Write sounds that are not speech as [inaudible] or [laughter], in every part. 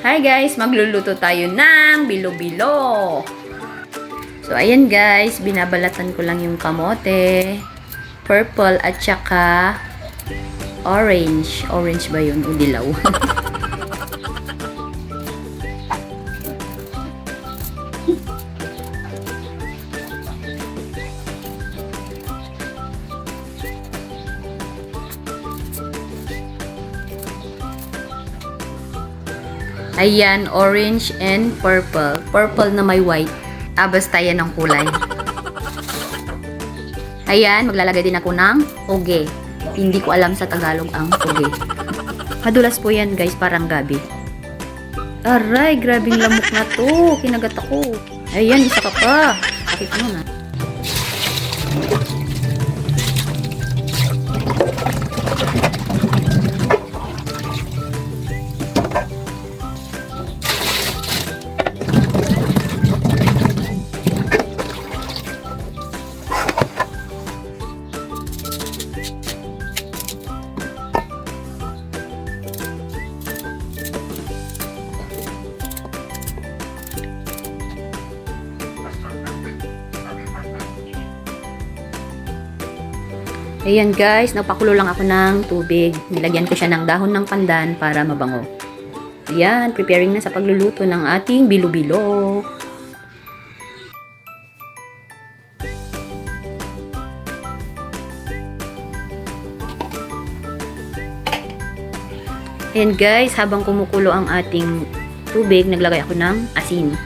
Hi guys, magluluto tayo ng bilo-bilo. So ayan guys, binabalatan ko lang yung kamote, purple at saka orange. Orange ba yun o dilaw? [laughs] Ayan, orange and purple. Purple na may white. Ah, basta yan ang kulay. Ayan, maglalagay din ako ng oge. Hindi ko alam sa Tagalog ang oge. Madulas po yan guys, parang gabi. Aray, grabing lamok na to. Kinagat ako. Ayan, isa ka pa. Bakit mo na? Ayan guys, nagpakulo lang ako ng tubig. Nilagyan ko siya ng dahon ng pandan para mabango. Ayan, preparing na sa pagluluto ng ating bilo-bilo. Ayan guys, habang kumukulo ang ating tubig, naglagay ako ng asin.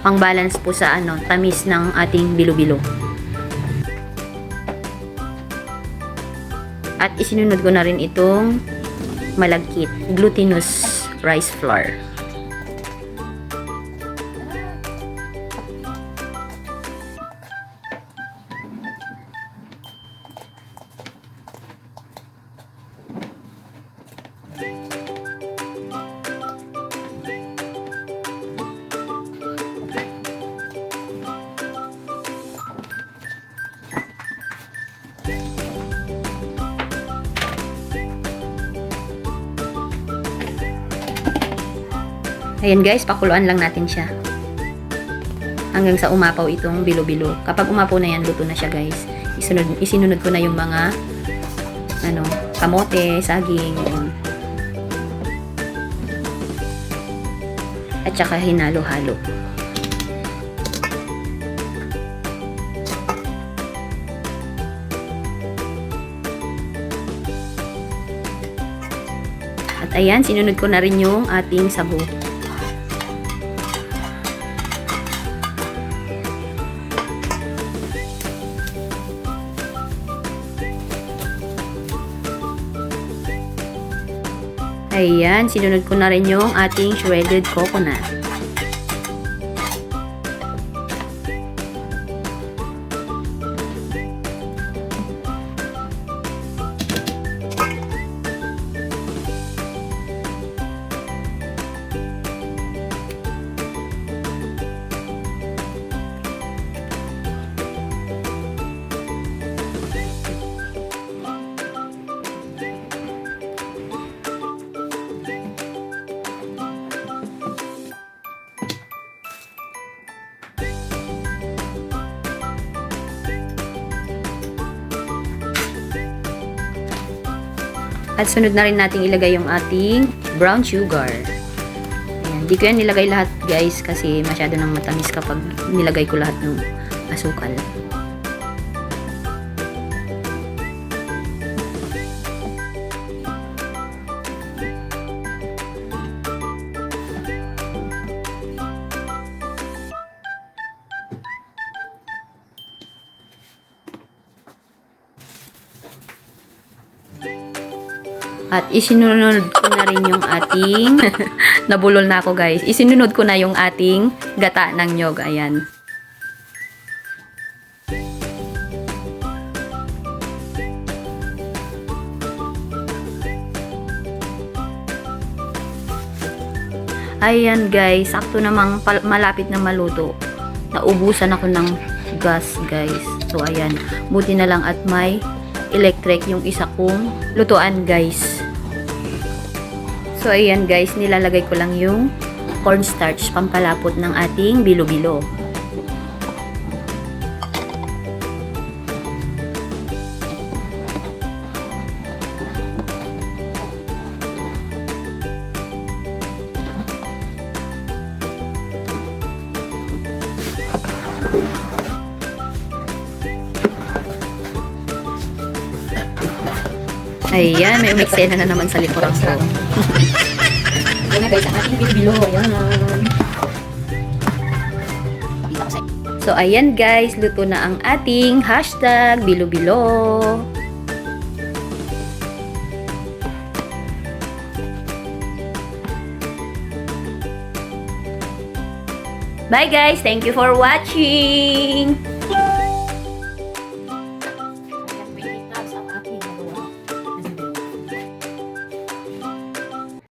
Pang balance po sa ano, tamis ng ating bilo-bilo. At isinunod ko na rin itong malagkit, glutinous rice flour. Ayan guys, pakuluan lang natin siya. Hanggang sa umapaw itong bilo-bilo. Kapag umapaw na yan, luto na siya guys. Isunod, isinunod ko na yung mga ano, kamote, saging, yun. At saka hinalo-halo. At ayan, sinunod ko na rin yung ating sabu. Ayan, sinunod ko na rin yung ating shredded coconut. At sunod na rin natin ilagay yung ating brown sugar. Ayan. Ko yan nilagay lahat guys kasi masyado nang matamis kapag nilagay ko lahat ng asukal. At isinunod ko na rin yung ating [laughs] nabulol na ako guys. Isinunod ko na yung ating gata ng nyog. Ayan. Ayan guys, sakto namang malapit na maluto. Naubusan ako ng gas guys. So ayan, buti na lang at may electric yung isa kong lutuan guys. So, ayan guys, nilalagay ko lang yung cornstarch pampalapot ng ating bilo-bilo. Ayan, may umiksena na naman sa likuran ko. Ayan na guys, ang ating bilo-bilo. Ayan. So, ayan guys, luto na ang ating hashtag bilo-bilo. Bye guys! Thank you for watching!